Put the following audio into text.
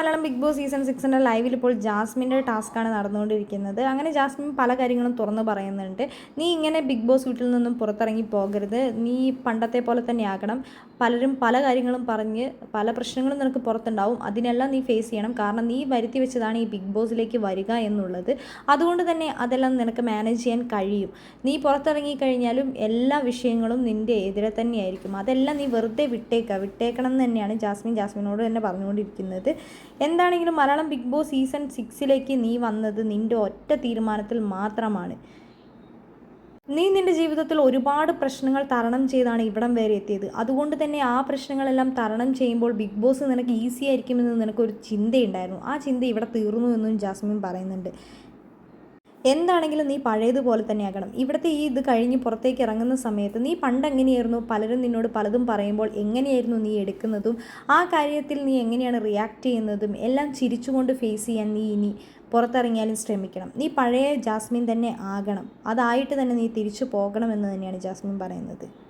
Malayalam big boss season സിക്സിന്റെ ലൈവിൽ ഇപ്പോൾ ജാസ്മിന്റെ ടാസ്ക്കാണ് നടന്നുകൊണ്ടിരിക്കുന്നത്. അങ്ങനെ ജാസ്മിൻ പല കാര്യങ്ങളും തുറന്നു പറയുന്നുണ്ട്. നീ ഇങ്ങനെ ബിഗ് ബോസ് വീട്ടിൽ നിന്നും പുറത്തിറങ്ങി പോകരുത്. നീ പണ്ടത്തെ പോലെ തന്നെ ആകണം. പലരും പല കാര്യങ്ങളും പറഞ്ഞ് പല പ്രശ്നങ്ങളും നിനക്ക് പുറത്തുണ്ടാവും. അതിനെല്ലാം നീ ഫേസ് ചെയ്യണം. കാരണം നീ വരുത്തി വെച്ചതാണ് ഈ ബിഗ് ബോസിലേക്ക് വരിക എന്നുള്ളത്. അതുകൊണ്ട് തന്നെ അതെല്ലാം നിനക്ക് മാനേജ് ചെയ്യാൻ കഴിയും. നീ പുറത്തിറങ്ങി കഴിഞ്ഞാലും എല്ലാ വിഷയങ്ങളും നിന്റെ എതിരെ തന്നെയായിരിക്കും. അതെല്ലാം നീ വെറുതെ വിട്ടേക്കുക വിട്ടേക്കണം എന്ന് തന്നെയാണ് ജാസ്മിൻ ജാസ്മിനോട് തന്നെ പറഞ്ഞുകൊണ്ടിരിക്കുന്നത്. എന്താണെങ്കിലും മലയാളം ബിഗ് ബോസ് സീസൺ സിക്സിലേക്ക് നീ വന്നത് നിന്റെ ഒറ്റ തീരുമാനത്തിൽ മാത്രമാണ്. നീ നിന്റെ ജീവിതത്തിൽ ഒരുപാട് പ്രശ്നങ്ങൾ തരണം ചെയ്താണ് ഇവിടം വരെ എത്തിയത്. അതുകൊണ്ട് തന്നെ ആ പ്രശ്നങ്ങളെല്ലാം തരണം ചെയ്യുമ്പോൾ ബിഗ് ബോസ് നിനക്ക് ഈസി ആയിരിക്കുമെന്ന് നിനക്കൊരു ചിന്തയുണ്ടായിരുന്നു. ആ ചിന്ത ഇവിടെ തീർന്നു എന്നും ജാസ്മിൻ പറയുന്നുണ്ട്. എന്താണെങ്കിലും നീ പഴയതുപോലെ തന്നെ ആകണം. ഇവിടുത്തെ ഈ ഇത് കഴിഞ്ഞ് പുറത്തേക്ക് ഇറങ്ങുന്ന സമയത്ത് നീ പണ്ട് എങ്ങനെയായിരുന്നു? പലരും നിന്നോട് പലതും പറയുമ്പോൾ എങ്ങനെയായിരുന്നു നീ എടുക്കുന്നതും? ആ കാര്യത്തിൽ നീ എങ്ങനെയാണ് റിയാക്ട് ചെയ്യുന്നതും? എല്ലാം ചിരിച്ചുകൊണ്ട് ഫേസ് ചെയ്യാൻ നീ ഇനി പുറത്തിറങ്ങിയാലും ശ്രമിക്കണം. നീ പഴയ ജാസ്മിൻ തന്നെ ആകണം. അതായിട്ട് തന്നെ നീ തിരിച്ചു പോകണമെന്ന് തന്നെയാണ് ജാസ്മിൻ പറയുന്നത്.